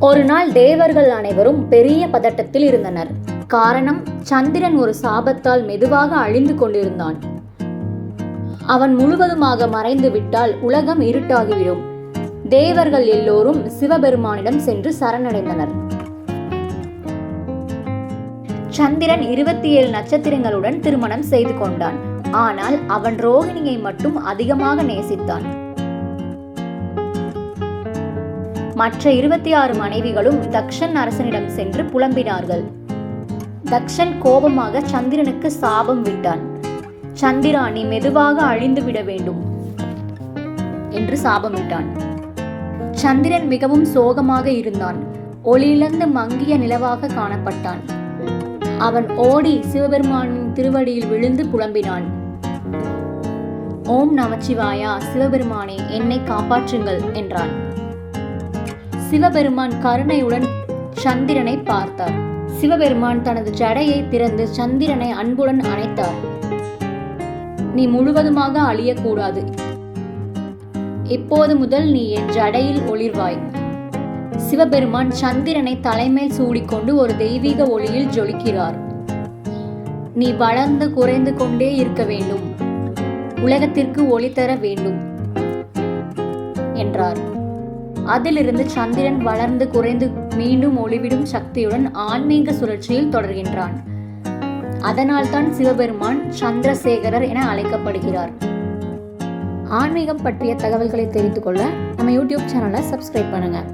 ஒரு நாள் தேவர்கள் அனைவரும் பெரிய பதட்டத்தில் இருந்தனர். காரணம் சந்திரன் ஒரு சாபத்தால் மெதுவாக அழிந்து கொண்டிருந்தான். அவன் முழுவதுமாக மறைந்து விட்டால் உலகம் இருட்டாகிவிடும். தேவர்கள் எல்லோரும் சிவபெருமானிடம் சென்று சரணடைந்தனர். சந்திரன் இருபத்தி ஏழு நட்சத்திரங்களுடன் திருமணம் செய்து கொண்டான். ஆனால் அவன் ரோகிணியை மட்டும் அதிகமாக நேசித்தான். மற்ற இருபத்தி ஆறு மனைவிகளும் தக்ஷன் அரசனிடம் சென்று புலம்பினார்கள். தக்ஷன் கோபமாக சந்திரனுக்கு சாபம் விட்டான். சந்திரா நீ மெதுவாக அழிந்து விட வேண்டும் என்று சாபமிட்டான். சந்திரன் மிகவும் சோகமாக இருந்தான். ஒளியிழந்து மங்கிய நிலவாக காணப்பட்டான். அவன் ஓடி சிவபெருமானின் திருவடியில் விழுந்து புலம்பினான். ஓம் நமச்சிவாயா சிவபெருமானே என்னை காப்பாற்றுங்கள் என்றான். சிவபெருமான் கருணையுடன் சந்திரனை பார்த்தார். சிவபெருமான் தனது ஜடையை திறந்து சந்திரனை அன்புடன் அணைத்தார். நீ முழுவதுமாக அழியக்கூடாது. இப்போது முதல் நீ என் ஜடையில் ஒளிர்வாய். சிவபெருமான் சந்திரனை தலைமேல் சூடிக்கொண்டு ஒரு தெய்வீக ஒளியில் ஜொலிக்கிறார். நீ வளர்ந்து குறைந்து கொண்டே இருக்க வேண்டும். உலகத்திற்கு ஒளி தர வேண்டும். என்றார். அதிலிருந்து சந்திரன் வளர்ந்து குறைந்து மீண்டும் ஒளிவிடும் சக்தியுடன் ஆன்மீக சுழற்சியில் தொடர்கின்றான். அதனால்தான் சிவபெருமான் சந்திரசேகரர் என அழைக்கப்படுகிறார். ஆன்மீகம் பற்றிய தகவல்களை தெரிந்து கொள்ள நம்ம யூடியூப் சேனலை சப்ஸ்கிரைப் பண்ணுங்கள்